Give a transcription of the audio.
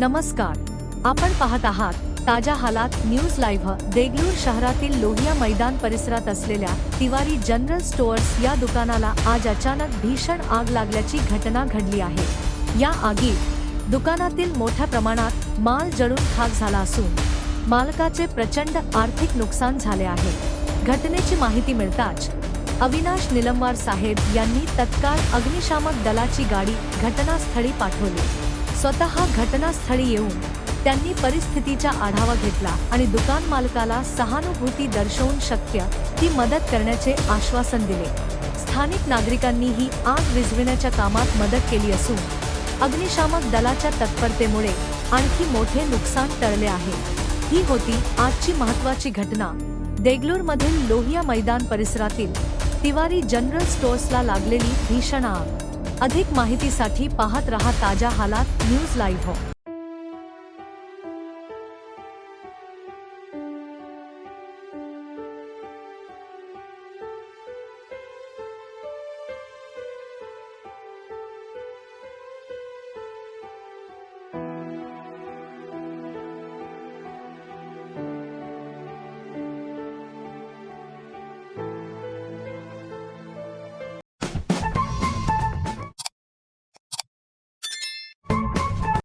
नमस्कार. आपण पाहत आहात ताज्या हालात न्यूज लाईव्ह देगलूर शहरातील लोहिया मैदान परिसरात असलेल्या तिवारी जनरल स्टोअर्स या दुकानाला आज अचानक भीषण आग लागल्याची घटना घडली आहे. या आगीत दुकानातील मोठ्या प्रमाणात माल जळून खाक झाला असून मालकाचे प्रचंड आर्थिक नुकसान झाले आहे. घटनेची माहिती मिळताच अविनाश निलंबार साहेब यांनी तत्काळ अग्निशामक दलाची गाडी घटनास्थळी पाठवली. स्वतः घटनास्थळी येऊन त्यांनी परिस्थितीचा आढावा घेतला आणि दुकान मालकाला सहानुभूती दर्शवून शक्य ती मदत करण्याचे आश्वासन दिले. स्थानिक नागरिकांनीही आग विझविण्याच्या कामात मदत केली असून अग्निशामक दलाच्या तत्परतेमुळे आणखी मोठे नुकसान टळले आहे. ही होती आजची महत्वाची घटना. देगलूरमधील लोहिया मैदान परिसरातील तिवारी जनरल स्टोअर्सला लागलेली भीषण आग. अधिक माहितीसाठी पाहत रहा ताज्या हालात न्यूज लाईव्ह. हो